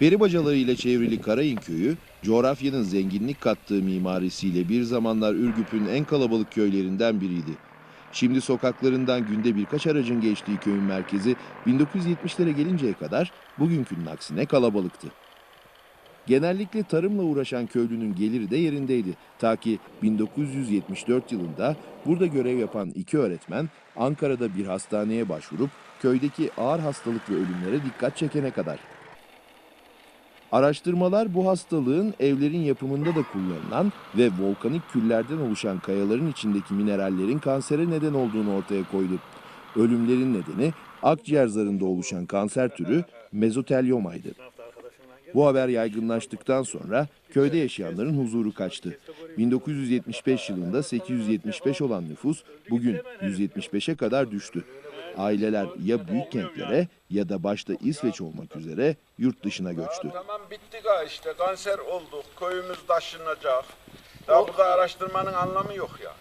Peri bacalarıyla çevrili Karayın Köyü, coğrafyanın zenginlik kattığı mimarisiyle bir zamanlar Ürgüp'ün en kalabalık köylerinden biriydi. Şimdi sokaklarından günde birkaç aracın geçtiği köyün merkezi 1970'lere gelinceye kadar bugünkünün aksine kalabalıktı. Genellikle tarımla uğraşan köylünün geliri de yerindeydi. Ta ki 1974 yılında burada görev yapan iki öğretmen Ankara'da bir hastaneye başvurup köydeki ağır hastalık ve ölümlere dikkat çekene kadar. Araştırmalar bu hastalığın evlerin yapımında da kullanılan ve volkanik küllerden oluşan kayaların içindeki minerallerin kansere neden olduğunu ortaya koydu. Ölümlerin nedeni akciğer zarında oluşan kanser türü mezotelyoma'ydı. Bu haber yaygınlaştıktan sonra köyde yaşayanların huzuru kaçtı. 1975 yılında 875 olan nüfus bugün 175'e kadar düştü. Aileler ya büyük kentlere ya da başta İsveç olmak üzere yurt dışına göçtü. Ya tamam bittik ha işte kanser olduk. Köyümüz taşınacak. Ya burada araştırmanın anlamı yok ya.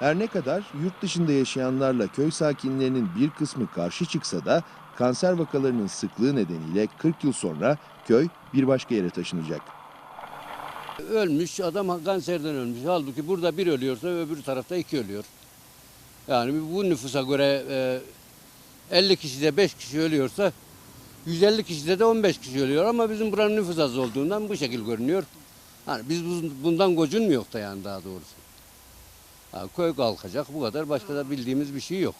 Her ne kadar yurt dışında yaşayanlarla köy sakinlerinin bir kısmı karşı çıksa da kanser vakalarının sıklığı nedeniyle 40 yıl sonra köy bir başka yere taşınacak. Ölmüş adam kanserden ölmüş. Halbuki burada bir ölüyorsa öbür tarafta iki ölüyor. Yani bu nüfusa göre e, 50 kişide 5 kişi ölüyorsa 150 kişide de 15 kişi ölüyor ama bizim buranın nüfus az olduğundan bu şekil görünüyor. Hani biz bu- bundan gocunmuyor da yani daha doğrusu. Ha, köy kalkacak bu kadar başka da bildiğimiz bir şey yok.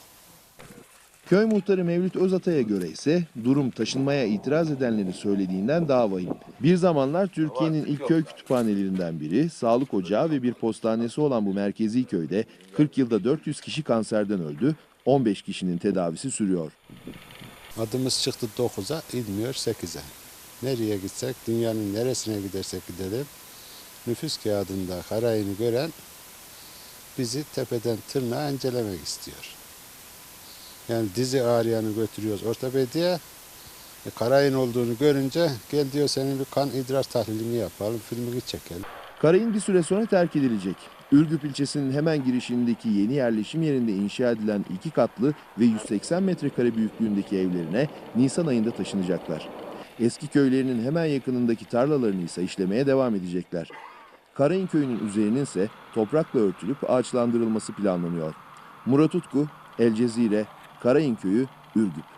Köy muhtarı Mevlüt Özatay'a göre ise durum taşınmaya itiraz edenlerin söylediğinden daha vahim. Bir zamanlar Türkiye'nin ilk köy kütüphanelerinden biri, sağlık ocağı ve bir postanesi olan bu merkezi köyde 40 yılda 400 kişi kanserden öldü, 15 kişinin tedavisi sürüyor. Adımız çıktı 9'a, inmiyor 8'e. Nereye gitsek, dünyanın neresine gidersek gidelim, nüfus kağıdında karayını gören bizi tepeden tırnağa incelemek istiyor. Yani dizi ağrıyanı götürüyoruz ortopediye, e, karayın olduğunu görünce gel diyor senin bir kan idrar tahlilini yapalım, filmini çekelim. Karayın bir süre sonra terk edilecek. Ürgüp ilçesinin hemen girişindeki yeni yerleşim yerinde inşa edilen iki katlı ve 180 metrekare büyüklüğündeki evlerine Nisan ayında taşınacaklar. Eski köylerinin hemen yakınındaki tarlalarını ise işlemeye devam edecekler. Karayın köyünün üzerinin ise toprakla örtülüp ağaçlandırılması planlanıyor. Murat Utku, El Cezire, Karayın köyü, Ürgüp.